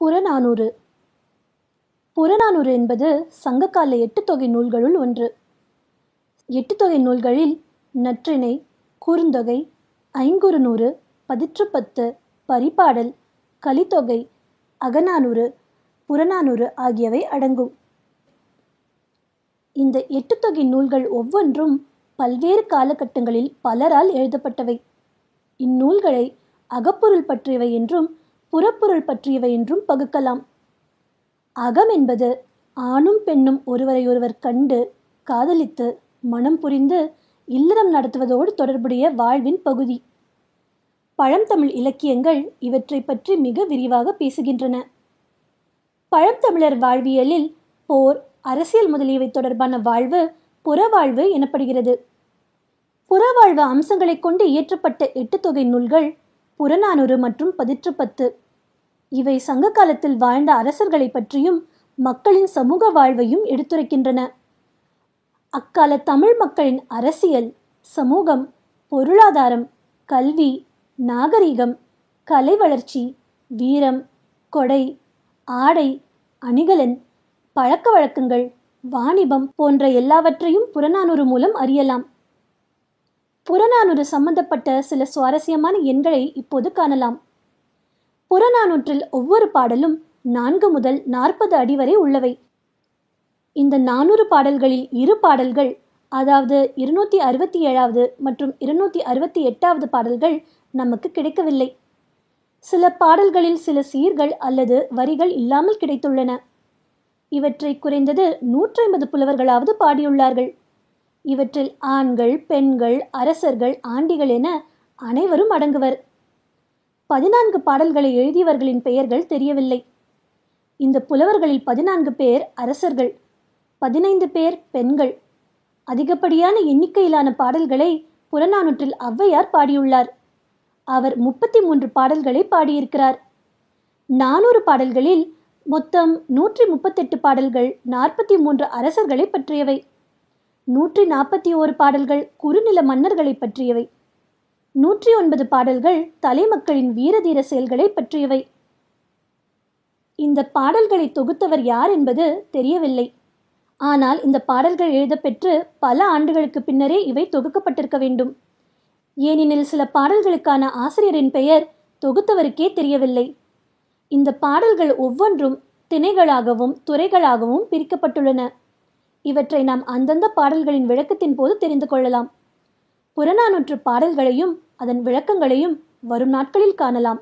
புறநானூறு. புறநானூறு என்பது சங்ககால எட்டுத்தொகை நூல்களுள் ஒன்று. எட்டுத்தொகை நூல்களில் நற்றிணை குறுந்தொகை ஐங்குறுநூறு பதிற்றுப்பத்து பரிபாடல் கலித்தொகை அகநானூறு புறநானூறு ஆகியவை அடங்கும். இந்த எட்டுத்தொகை நூல்கள் ஒவ்வொன்றும் பல்வேறு காலகட்டங்களில் பலரால் எழுதப்பட்டவை. இந்நூல்களை அகப்பொருள் பற்றியவை என்றும் புறப்பொருள் பற்றியவை என்றும் பகுக்கலாம். அகம் என்பது ஆணும் பெண்ணும் ஒருவரையொருவர் கண்டு காதலித்து மனம் புரிந்து இல்லறம் நடத்துவதோடு தொடர்புடைய வாழ்வின் பகுதி. பழந்தமிழ் இலக்கியங்கள் இவற்றை பற்றி மிக விரிவாக பேசுகின்றன. பழந்தமிழர் வாழ்வியலில் போர் அரசியல் முதலியவை தொடர்பான வாழ்வு புறவாழ்வு எனப்படுகிறது. புறவாழ்வு அம்சங்களைக் கொண்டு இயற்றப்பட்ட எட்டு தொகை நூல்கள் புறநானூறு மற்றும் பதிற்றுப்பத்து இவை சங்க காலத்தில் வாழ்ந்த அரசர்களை பற்றியும் மக்களின் சமூக வாழ்வையும் எடுத்துரைக்கின்றன. அக்கால தமிழ் மக்களின் அரசியல் சமூகம் பொருளாதாரம் கல்வி நாகரிகம் கலை வளர்ச்சி வீரம் கொடை ஆடை அணிகலன் பழக்க வழக்கங்கள் வாணிபம் போன்ற எல்லாவற்றையும் புறநானூறு மூலம் அறியலாம். புறநானூறு சம்பந்தப்பட்ட சில சுவாரஸ்யமான எண்களை இப்போது காணலாம். புறநானூற்றில் ஒவ்வொரு பாடலும் நான்கு முதல் நாற்பது அடி வரை உள்ளவை. இந்த நானூறு பாடல்களில் இரு பாடல்கள் அதாவது இருநூற்றி அறுபத்தி ஏழாவது மற்றும் இருநூற்றி அறுபத்தி எட்டாவது பாடல்கள் நமக்கு கிடைக்கவில்லை. சில பாடல்களில் சில சீர்கள் அல்லது வரிகள் இல்லாமல் கிடைத்துள்ளன. இவற்றை குறைந்தது நூற்றி ஐம்பது புலவர்களாவது பாடியுள்ளார்கள். இவற்றில் ஆண்கள் பெண்கள் அரசர்கள் ஆண்டிகள் என அனைவரும் அடங்குவர். பதினான்கு பாடல்களை எழுதியவர்களின் பெயர்கள் தெரியவில்லை. இந்த புலவர்களில் பதினான்கு பேர் அரசர்கள் பதினைந்து பேர் பெண்கள். அதிகப்படியான எண்ணிக்கையிலான பாடல்களை புறநானூற்றில் ஔவையார் பாடியுள்ளார். அவர் முப்பத்தி மூன்று பாடல்களை பாடியிருக்கிறார். நானூறு பாடல்களில் மொத்தம் நூற்றி முப்பத்தெட்டு பாடல்கள் நாற்பத்தி மூன்று அரசர்களை பற்றியவை. நூற்றி நாற்பத்தி ஓரு பாடல்கள் குறுநில மன்னர்களை பற்றியவை. நூற்றி ஒன்பது பாடல்கள் தலைமக்களின் வீரதீர செயல்களை பற்றியவை. இந்த பாடல்களை தொகுத்தவர் யார் என்பது தெரியவில்லை. ஆனால் இந்த பாடல்கள் எழுதப்பெற்று பல ஆண்டுகளுக்கு பின்னரே இவை தொகுக்கப்பட்டிருக்க வேண்டும். ஏனெனில் சில பாடல்களுக்கான ஆசிரியரின் பெயர் தொகுத்தவருக்கே தெரியவில்லை. இந்த பாடல்கள் ஒவ்வொன்றும் திணைகளாகவும் துறைகளாகவும் பிரிக்கப்பட்டுள்ளன. இவற்றை நாம் அந்தந்த பாடல்களின் விளக்கத்தின் போது தெரிந்து கொள்ளலாம். புறநானூற்று பாடல்களையும் அதன் விளக்கங்களையும் வரும் நாட்களில் காணலாம்.